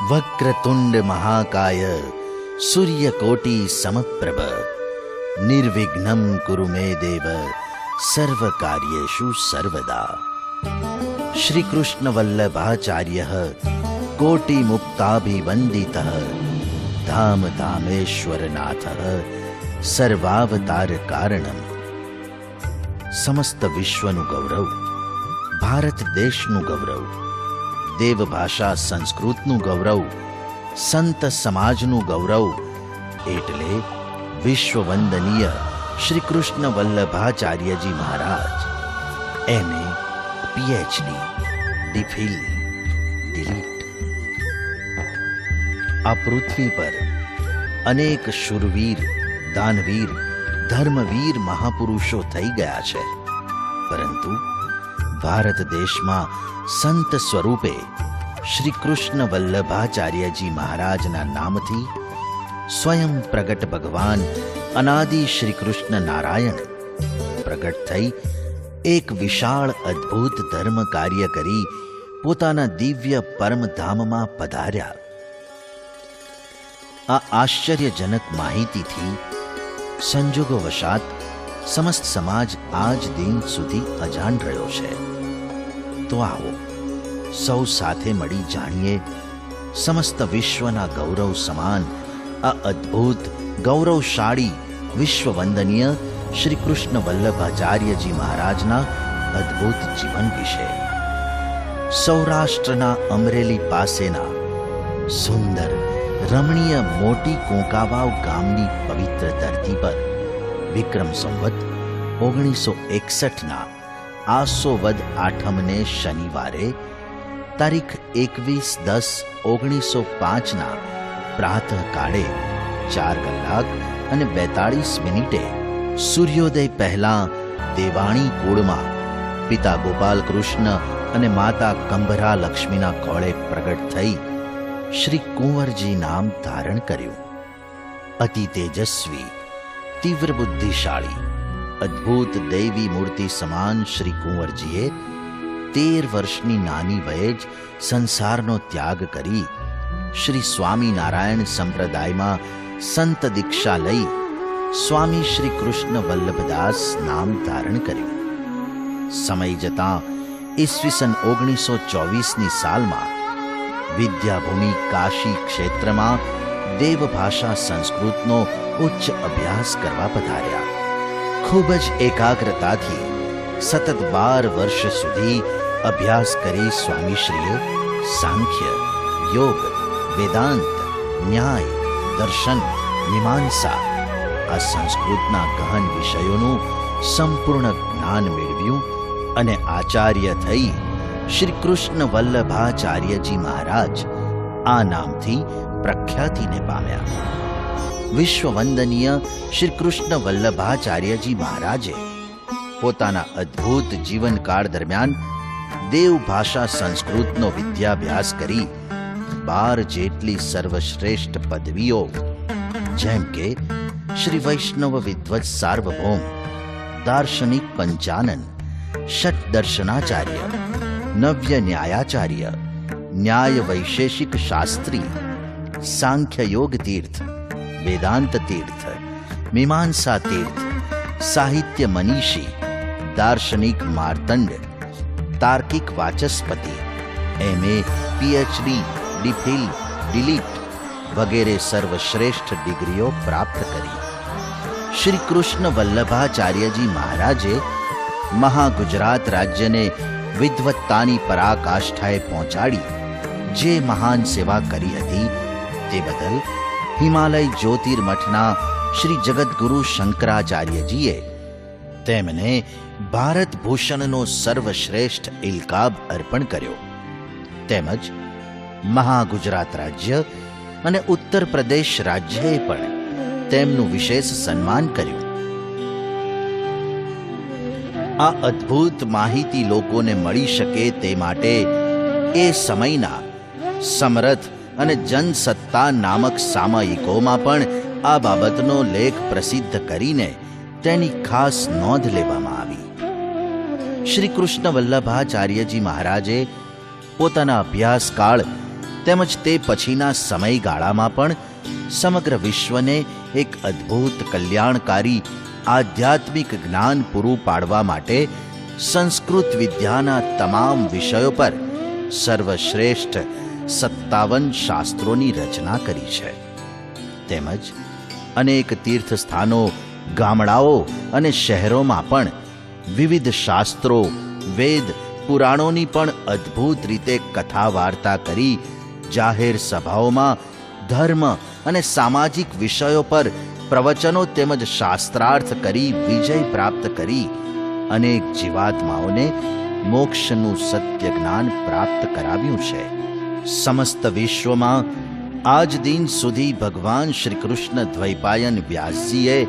વક્રતુંડ મહાકાય સૂર્યકોટી સમપ્રભ નિર્વિઘ્નમ કુરુ મે દેવ સર્વ કાર્યેષુ સર્વદા શ્રી કૃષ્ણ વલ્લભાચાર્ય ધામ ધામેશ્વરનાથ સર્વાવતાર કારણમ સમસ્ત વિશ્વનું ગૌરવ ભારત દેશનું ગૌરવ દેવભાષા સંસ્કૃતનું ગૌરવ, સંત સમાજનું ગૌરવ એટલે વિશ્વવંદનીય Shri Krishna Vallabhacharyaji Maharaj. MA PhD DPhil DLitt. આ પૃથ્વી પર અનેક શુરવીર, દાનવીર, ધર્મવીર મહાપુરુષો થઈ ગયા છે. પરંતુ ભારત દેશમાં સંત સ્વરૂપે શ્રી કૃષ્ણ વલ્લભાચાર્યજી મહારાજના નામથી સ્વયં પ્રગટ ભગવાન અનાદિ શ્રી કૃષ્ણ નારાયણ પ્રગટ થઈ એક વિશાળ અદ્ભુત ધર્મ કાર્ય કરી પોતાના દિવ્ય પરમધામમાં પધાર્યા. આ આશ્ચર્યજનક માહિતીથી સંજોગોવશાત સમસ્ત સમાજ આજ દિન સુધી અજાણ રહ્યો છે. તો આવો. સૌ સાથે મળી જાણીએ સમસ્ત વિશ્વના ગૌરવ સમાન, આ અદ્ભુત, ગૌરવશાળી, વિશ્વવંદનીય શ્રી કૃષ્ણ વલ્લભાચાર્યજી મહારાજના અદ્ભુત જીવન વિશે. સૌરાષ્ટ્રના અમરેલી પાસેના સુંદર, રમણીય મોટી કોંકાવાવ ગામની પવિત્ર ધરતી પર વિક્રમ સંવત ઓગણીસો એકસઠના આસો વદ આઠમને શનિવારે, તારીખ એકવીસ દસ ઓગણીસો પાંચના પ્રાતઃકાળે ચાર કલાક અને બેતાળીસ મિનિટે સૂર્યોદય પહેલા દેવાણી કુળમાં પિતા ગોપાલ કૃષ્ણ અને માતા કંભરા લક્ષ્મીના કોળે પ્રગટ થઈ શ્રી કુંવરજી નામ ધારણ કર્યું. અતિ તેજસ્વી, તીવ્ર બુદ્ધિશાળી અદ્ભુત દૈવી મૂર્તિ સમાન શ્રી કુંવરજીએ તેર વર્ષની નાની વયે જ સંસારનો ત્યાગ કરી શ્રી સ્વામિનારાયણ સંપ્રદાયમાં સંત દીક્ષા લઈ સ્વામી શ્રી કૃષ્ણ વલ્લભદાસ નામ ધારણ કર્યું. સમય જતાં ઈસવીસન ઓગણીસો ચોવીસની સાલમાં વિદ્યાભૂમિ કાશી ક્ષેત્રમાં દેવભાષા સંસ્કૃતનો ઉચ્ચ અભ્યાસ કરવા પધાર્યા. ખૂબ જ એકાગ્રતાથી સતત બાર વર્ષ સુધી અભ્યાસ કરી સ્વામીશ્રીએ સાંખ્ય, યોગ, વેદાંત, ન્યાય, દર્શન, મીમાંસા આ સંસ્કૃતના ગહન વિષયોનું સંપૂર્ણ જ્ઞાન મેળવ્યું અને આચાર્ય થઈ શ્રી કૃષ્ણ વલ્લભાચાર્યજી મહારાજ આ નામથી પ્રખ્યાતિને પામ્યા. વિશ્વવંદનીય શ્રી કૃષ્ણ વલ્લભાચાર્યજી મહારાજે પોતાના અદ્ભુત જીવનકાળ દરમિયાન દેવ ભાષા સંસ્કૃતનો વિદ્યાભ્યાસ કરી બાર જેટલી સર્વશ્રેષ્ઠ પદવીઓ, જેમ કે શ્રી વૈષ્ણવ વિદ્વત સાર્વભૌમ, દાર્શનિક પંચાનન, ષટ દર્શનાચાર્ય, નવ્ય ન્યાયાચાર્ય, ન્યાય વૈશેષિક શાસ્ત્રી, સાંખ્ય યોગ તીર્થ વેદાંત તીર્થ મીમાંસા તીર્થ સાહિત્ય મનીષી દાર્શનિક માર્તંડ તાર્કિક વાચસ્પતિ એમએ પીએચડી ડીફિલ ડિલીટ વગેરે સર્વશ્રેષ્ઠ ડિગ્રીઓ પ્રાપ્ત કરી શ્રી કૃષ્ણ વલ્લભાચાર્યજી મહારાજે મહાગુજરાત રાજ્યને વિદવત્તાની પરાકાષ્ઠાએ પહોંચાડી જે મહાન સેવા કરી હતી તે બદલ હિમાલય જ્યોતિર્મઠના શ્રી જગદગુરુ શંકરાચાર્યજીએ તેમને ભારત ભૂષણનો સર્વશ્રેષ્ઠ ઇલકાબ અર્પણ કર્યો તેમજ મહાગુજરાત રાજ્ય અને ઉત્તર પ્રદેશ રાજ્યએ પણ તેમનું વિશેષ સન્માન કર્યું આ અદ્ભુત માહિતી લોકોને મળી શકે તે માટે એ સમયના સમરથ અને જનસત્તા નામક સામયિકોમાં પણ આ બાબતનો લેખ પ્રસિદ્ધ કરીને તેની ખાસ નોંધ લેવામાં આવી. શ્રી કૃષ્ણ વલ્લભાચાર્યજી મહારાજે પોતાના અભ્યાસકાળ તેમજ તે પછીના સમયગાળામાં પણ સમગ્ર વિશ્વને એક અદ્ભુત કલ્યાણકારી આધ્યાત્મિક જ્ઞાન પૂરું પાડવા માટે સંસ્કૃત વિદ્યાના તમામ વિષયો પર સર્વશ્રેષ્ઠ સત્તાવન શાસ્ત્રોની રચના કરી છે. તેમજ અનેક તીર્થ સ્થાનો ગામડાઓ અને શહેરોમાં પણ વિવિધ શાસ્ત્રો, વેદ, પુરાણોની પણ અદ્ભુત રીતે કથા વાર્તા કરી જાહેર સભાઓમાં ધર્મ અને સામાજિક વિષયો પર પ્રવચનો તેમજ શાસ્ત્રાર્થ કરી વિજય પ્રાપ્ત કરી અનેક જીવાત્માઓને મોક્ષનું સત્ય જ્ઞાન પ્રાપ્ત કરાવ્યું છે. સમસ્ત વિશ્વમાં આજ દિન સુધી ભગવાન શ્રી કૃષ્ણ દ્વૈપાયન વ્યાસજીએ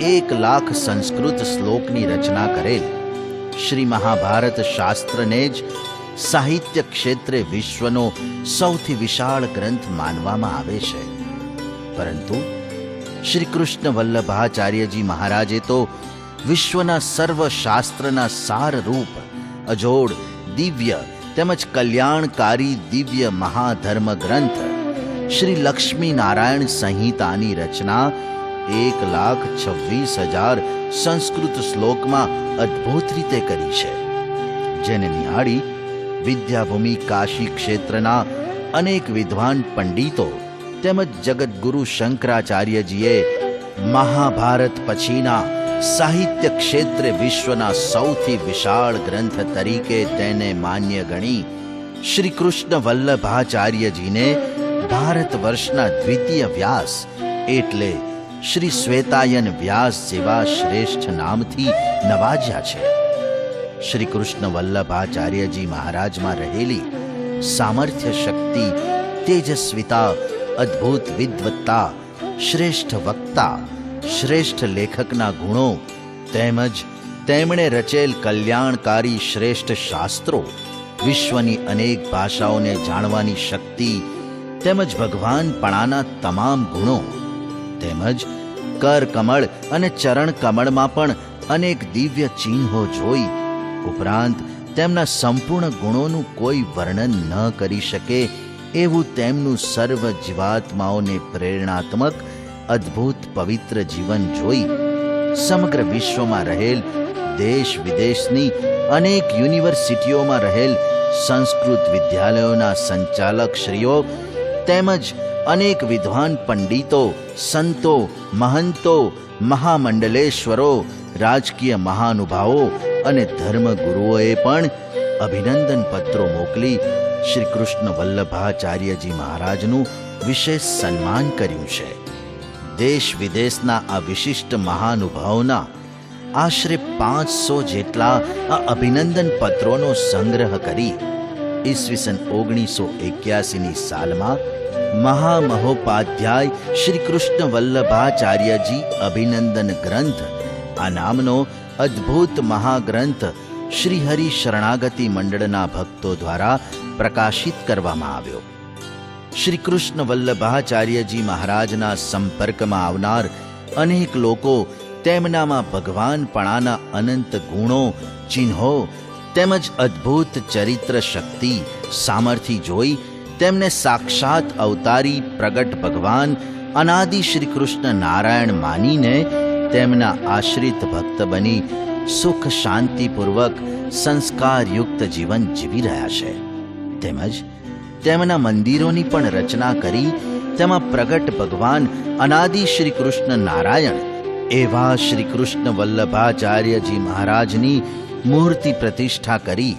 એક લાખ સંસ્કૃત શ્લોકની રચના કરેલ. શ્રી મહાભારત શાસ્ત્રને જ સાહિત્ય ક્ષેત્રે વિશ્વનો સૌથી વિશાળ ગ્રંથ માનવામાં આવે છે. પરંતુ શ્રી કૃષ્ણ વલ્લભાચાર્યજી મહારાજે તો વિશ્વના સર્વ શાસ્ત્રના સાર રૂપ, અજોડ, દિવ્ય તેમજ કલ્યાણકારી દિવ્ય મહાધર્મ ગ્રંથ શ્રી લક્ષ્મી નારાયણ સંહિતાની રચના એક લાખ છવ્વીસ હજાર સંસ્કૃત શ્લોકમાં અદ્ભુત રીતે કરી છે, જેને નિહાળી વિદ્યાભૂમિ કાશી ક્ષેત્રના અનેક વિદ્વાન પંડિતો તેમજ જગતગુરુ શંકરાચાર્યજીએ મહાભારત પછીના સાહિત્ય ક્ષેત્રે વિશ્વના સૌથી વિશાળ ગ્રંથ તરીકે તેને માન્ય ગણી શ્રી કૃષ્ણ વલ્લભાચાર્યજીને ભારત વર્ષના દ્વિતીય વ્યાસ એટલે શ્રી શ્વેતાયન વ્યાસ જેવા શ્રેષ્ઠ નામથી નવાજ્યા છે. શ્રી કૃષ્ણ વલ્લભાચાર્યજી મહારાજમાં રહેલી સામર્થ્ય શક્તિ, તેજસ્વિતા, અદ્ભુત વિદ્વત્તા, શ્રેષ્ઠ વક્તા શ્રેષ્ઠ લેખકના ગુણો તેમજ તેમણે રચેલ કલ્યાણકારી શ્રેષ્ઠ શાસ્ત્રો વિશ્વની અનેક ભાષાઓને જાણવાની શક્તિ તેમજ ભગવાનપણાના તમામ ગુણો તેમજ કર કમળ અને ચરણ કમળમાં પણ અનેક દિવ્ય ચિહ્નો જોઈ ઉપરાંત તેમના સંપૂર્ણ ગુણોનું કોઈ વર્ણન ન કરી શકે એવું તેમનું સર્વ જીવાત્માઓને પ્રેરણાત્મક અદ્ભુત પવિત્ર જીવન જોઈ સમગ્ર વિશ્વમાં રહેલ, દેશ વિદેશની અનેક યુનિવર્સિટીઓમાં રહેલ સંસ્કૃત વિદ્યાલયોના સંચાલક શ્રીઓ તેમજ અનેક વિદ્વાન પંડિતો, સંતો, મહંતો, મહામંડલેશ્વરો, રાજકીય મહાનુભાવો અને ધર્મગુરુઓએ પણ અભિનંદન પત્રો મોકલી શ્રી કૃષ્ણ વલ્લભાચાર્યજી મહારાજનું વિશેષ સન્માન કર્યું છે. દેશ વિદેશના આ વિશિષ્ટ મહાનુભાવોના આશરે પાંચસો જેટલા આ અભિનંદન પત્રોનો સંગ્રહ કરી ઈસવીસન ઓગણીસો એક્યાસીની સાલમાં મહામહોપાધ્યાય શ્રી કૃષ્ણ વલ્લભાચાર્યજી અભિનંદન ગ્રંથ, આ નામનો અદ્ભુત મહાગ્રંથ શ્રીહરિ શરણાગતિ મંડળના ભક્તો દ્વારા પ્રકાશિત કરવામાં આવ્યો. શ્રી કૃષ્ણ વલ્લભાચાર્યજી મહારાજના સંપર્કમાં આવનાર અનેક લોકો તેમનામાં ભગવાનપણાના અનંત ગુણો, ચિહ્નો તેમજ અદ્ભુત ચરિત્ર શક્તિ સામર્થ્ય જોઈ તેમને સાક્ષાત અવતારી પ્રગટ ભગવાન અનાદિ શ્રી કૃષ્ણ નારાયણ માનીને તેમના આશ્રિત ભક્ત બની સુખ શાંતિપૂર્વક સંસ્કારયુક્ત જીવન જીવી રહ્યા છે. તેમજ તેમના મંદિરોની પણ રચના કરી તેમાં પ્રગટ ભગવાન અનાદિ શ્રી કૃષ્ણ નારાયણ એવા શ્રી કૃષ્ણ વલ્લભાચાર્યજી મહારાજની મૂર્તિ પ્રતિષ્ઠા કરી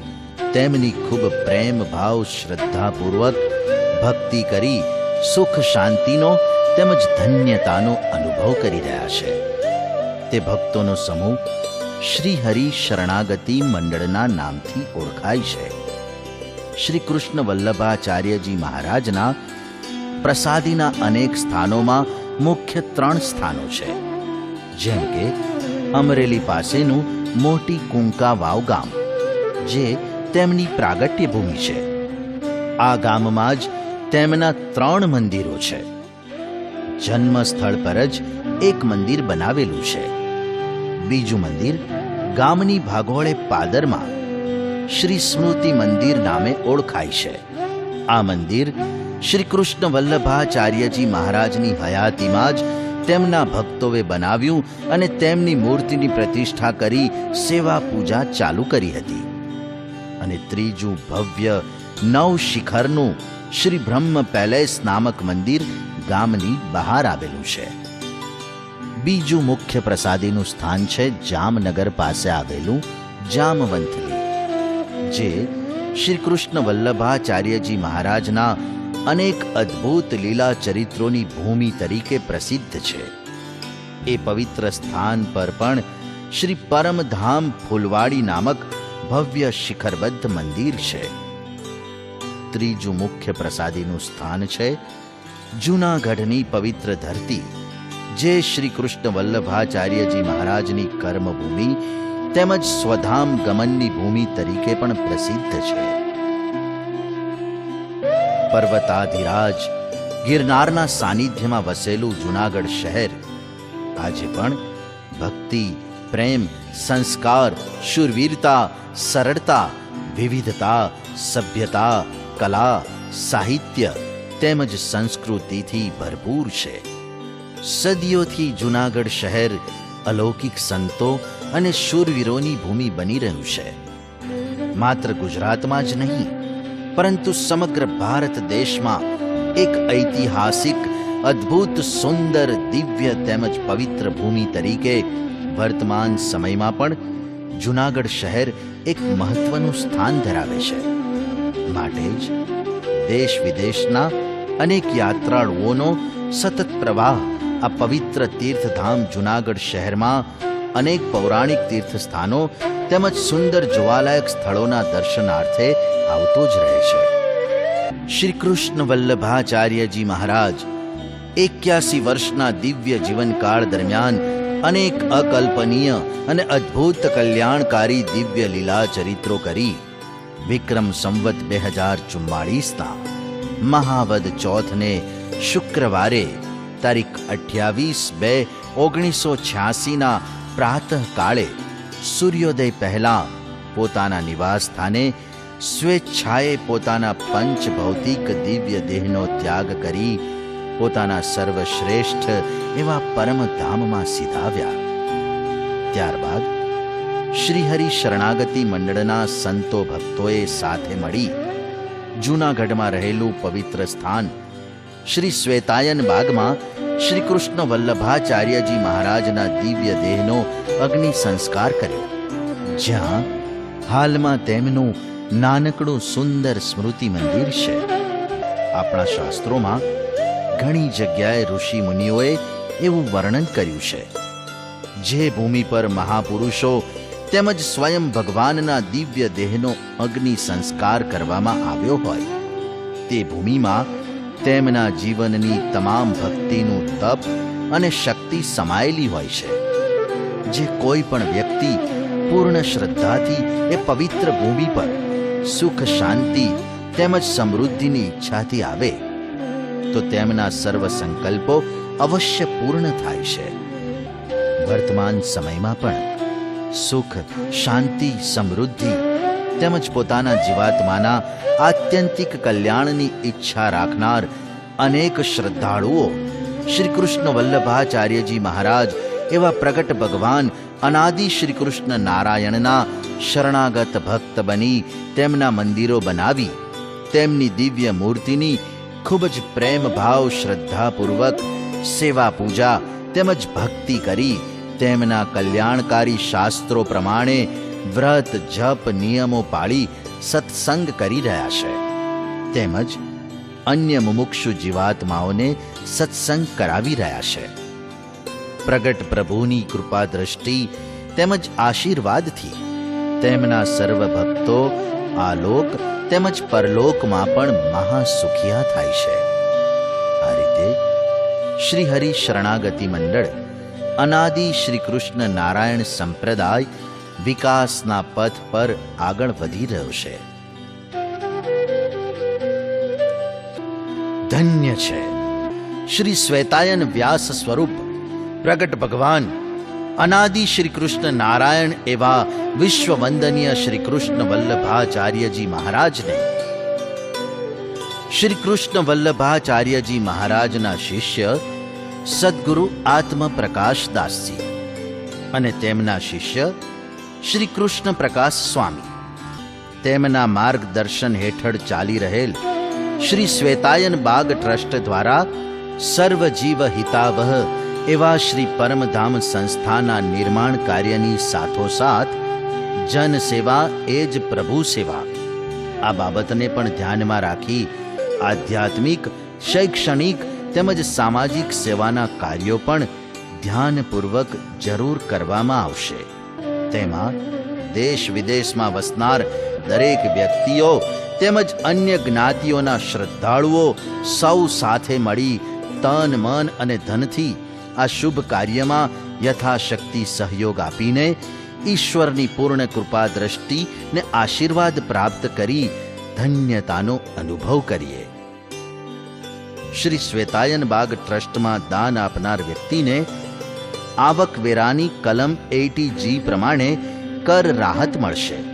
તેમની ખૂબ પ્રેમ ભાવ શ્રદ્ધાપૂર્વક ભક્તિ કરી સુખ શાંતિનો તેમજ ધન્યતાનો અનુભવ કરી રહ્યા છે. તે ભક્તોનો સમૂહ શ્રી હરિ શરણાગતિ મંડળના નામથી ઓળખાય છે. શ્રી કૃષ્ણ વલ્લભાચાર્યજી મહારાજના પ્રસાદીના અનેક સ્થાનોમાં મુખ્ય ત્રણ સ્થાનો છે. જેમ કે અમરેલી પાસેનું મોટી કુંકા વાવ ગામ, જે તેમની પ્રાગટ્ય ભૂમિ છે. આ ગામમાં જ તેમના ત્રણ મંદિરો છે. જન્મ સ્થળ પર જ એક મંદિર બનાવેલું છે. બીજું મંદિર ગામની ભાગોળે પાદરમાં શ્રી સ્મૃતિ મંદિર નામે ઓળખાય છે. આ મંદિર શ્રી કૃષ્ણ વલ્લભાચાર્યજી મહારાજની હયાતીમાં જ તેમના ભક્તોએ બનાવ્યું અને તેમની મૂર્તિની પ્રતિષ્ઠા કરી સેવા પૂજા ચાલુ કરી હતી. અને ત્રીજું ભવ્ય નવ શિખરનું શ્રી બ્રહ્મ પેલેસ નામક મંદિર ગામની બહાર આવેલું છે. બીજું મુખ્ય પ્રસાદીનું સ્થાન છે જામનગર પાસે આવેલું જામવંથલી. જે શ્રી કૃષ્ણ વલ્લભાચાર્યજી મહારાજના અનેક અદ્ભુત લીલા ચરિત્રોની ભૂમિ તરીકે પ્રસિદ્ધ છે. એ પવિત્ર સ્થાન પર પણ શ્રી પરમધામ ફૂલવાડી નામક ભવ્ય શિખરબદ્ધ મંદિર છે. ત્રીજું મુખ્ય પ્રસાદીનું સ્થાન છે જૂનાગઢની પવિત્ર ધરતી, જે શ્રી કૃષ્ણ વલ્લભાચાર્યજી મહારાજની કર્મભૂમિ તેમજ સ્વધામ ગમનની ભૂમિ તરીકે પણ પ્રસિદ્ધ છે. પર્વતાધિરાજ ગિરનારના સાનિધ્યમાં વસેલું જૂનાગઢ શહેર આજે પણ ભક્તિ, પ્રેમ, સંસ્કાર, શૂરવીરતા, સરળતા, વિવિધતા, સભ્યતા, કલા, સાહિત્ય તેમજ સંસ્કૃતિથી ભરપૂર છે. સદીઓથી જૂનાગઢ શહેર અલૌકિક સંતો અને શૂરવીરોની ભૂમિ બની રહ્યું છે. માત્ર ગુજરાતમાં જ નહીં, પરંતુ સમગ્ર ભારત દેશમાં એક ઐતિહાસિક, અદ્ભુત, સુંદર, દિવ્ય તેમજ પવિત્ર ભૂમિ તરીકે વર્તમાન સમયમાં પણ જૂનાગઢ શહેર એક મહત્વનું સ્થાન ધરાવે છે. માટે જ દેશ વિદેશના અનેક યાત્રાળુઓનો સતત પ્રવાહ આ પવિત્ર તીર્થધામ જૂનાગઢ શહેરમાં અનેક પૌરાણિક તીર્થસ્થાનો તેમજ સુંદર જોવાલાયક સ્થળોના દર્શનાર્થે આવતો જ રહે છે. શ્રી કૃષ્ણ વલ્લભાચાર્યજી મહારાજ એક્યાસી વર્ષના દિવ્ય જીવનકાળ દરમિયાન અનેક અકલ્પનીય અને અદ્ભુત કલ્યાણકારી દિવ્ય લીલા ચરિત્રો કરી વિક્રમ સંવત બે હજાર ચુમ્માળીસના મહાવદ ચોથને શુક્રવારે તારીખ અઠ્યાવીસ બે ઓગણીસો છ્યાસીના પ્રાતઃકાળે સૂર્યોદય પહેલા પોતાના નિવાસ સ્થાને સ્વેચ્છાએ પોતાના પંચ ભૌતિક દિવ્ય દેહનો ત્યાગ કરી પોતાના સર્વશ્રેષ્ઠ એવા પરમધામમાં સીધાવ્યા. ત્યારબાદ શ્રીહરિ શરણાગતિ મંડળના સંતો ભક્તોએ સાથે મળી જૂનાગઢમાં રહેલું પવિત્ર સ્થાન શ્રી શ્વેતાયન બાગમાં શ્રી કૃષ્ણ વલ્લભાચાર્યજી મહારાજના દિવ્ય દેહનો અગ્નિ સંસ્કાર કર્યો. જ્યાં હાલમાં તેમનું નાનકડું સુંદર સ્મૃતિ મંદિર છે. આપણા શાસ્ત્રોમાં ઘણી જગ્યાએ ઋષિ મુનિઓએ એવું વર્ણન કર્યું છે. જે ભૂમિ પર મહાપુરુષો તેમજ સ્વયં ભગવાનના દિવ્ય દેહનો અગ્નિ સંસ્કાર કરવામાં આવ્યો હોય, તે ભૂમિમાં તેમના જીવનની તમામ ભક્તિનું તપ અને શક્તિ સમાયેલી હોય છે. જે કોઈ પણ વ્યક્તિ પૂર્ણ શ્રદ્ધાથી એ પવિત્ર ભૂમિ પર સુખ, શાંતિ તેમજ સમૃદ્ધિની ઈચ્છાથી આવે, તો તેમના સર્વ સંકલ્પો અવશ્ય પૂર્ણ થાય છે. વર્તમાન સમયમાં પણ સુખ, શાંતિ, સમૃદ્ધિ તેમજ પોતાના જીવાત્માના આત્યંતિક કલ્યાણની ઈચ્છા રાખનાર અનેક શ્રદ્ધાળુઓ શ્રી કૃષ્ણ વલ્લભાચાર્યજી મહારાજ એવા પ્રગટ ભગવાન અનાદિ શ્રી કૃષ્ણ નારાયણના શરણાગત ભક્ત બની તેમના મંદિરો બનાવી તેમની દિવ્ય મૂર્તિની ખૂબ જ પ્રેમ ભાવ શ્રદ્ધાપૂર્વક સેવા પૂજા તેમજ ભક્તિ કરી તેમના કલ્યાણકારી શાસ્ત્રો પ્રમાણે વ્રત, જપ, નિયમો પાળી સત્સંગ કરી રહ્યા છે. તેમજ અન્ય મુમુક્ષુ જીવાત્માઓને સત્સંગ કરાવી રહ્યા છે. પ્રગટ પ્રભુની કૃપા દ્રષ્ટિ તેમજ આશીર્વાદથી તેમના સર્વ ભક્તો આ લોક તેમજ પરલોકમાં પણ મહાસુખિયા થાય છે. આ રીતે શ્રી હરિ શરણાગતિ મંડળ અનાદિ શ્રી કૃષ્ણ નારાયણ સંપ્રદાય વિકાસના પથ પર આગળ વધી રહ્યો છે. ધન્ય છે. શ્રી શ્વેતાયન વ્યાસ સ્વરૂપ, પ્રગટ ભગવાન, અનાદિ શ્રી કૃષ્ણ નારાયણ એવા વિશ્વવંદનીય શ્રી કૃષ્ણ વલ્લભાચાર્યજી મહારાજને. શ્રી કૃષ્ણ વલ્લભાચાર્યજી મહારાજના શિષ્ય, સદગુરુ આત્મ પ્રકાશદાસજી અને તેમના શિષ્ય શ્રી કૃષ્ણ પ્રકાશ સ્વામી. તેમના માર્ગદર્શન હેઠળ ચાલી રહેલ શ્રી શ્વેતાયન બાગ ટ્રસ્ટ દ્વારા સર્વજીવ હિતાવહ એવા શ્રી પરમધામ સંસ્થાના નિર્માણ કાર્યની સાથોસાથ જન સેવા એ જ પ્રભુ સેવા. આ બાબતને પણ ધ્યાનમાં રાખી આધ્યાત્મિક, શૈક્ષણિક તેમજ સામાજિક સેવાના કાર્યો પણ ધ્યાનપૂર્વક જરૂર કરવામાં આવશે. તેમાં દેશ વિદેશમાં વસનાર દરેક વ્યક્તિઓ તેમજ અન્ય જ્ઞાતિઓના શ્રદ્ધાળુઓ સૌ સાથે મળી તન, મન અને ધનથી આ શુભ કાર્યમાં યથાશક્તિ સહયોગ આપીને ઈશ્વરની પૂર્ણ કૃપા દ્રષ્ટિ ને આશીર્વાદ પ્રાપ્ત કરી ધન્યતાનો અનુભવ કરીએ. શ્રી શ્વેતાયન બાગ ટ્રસ્ટમાં દાન આપનાર વ્યક્તિને આવકવેરાની કલમ એટી જી પ્રમાણે કર રાહત મળશે.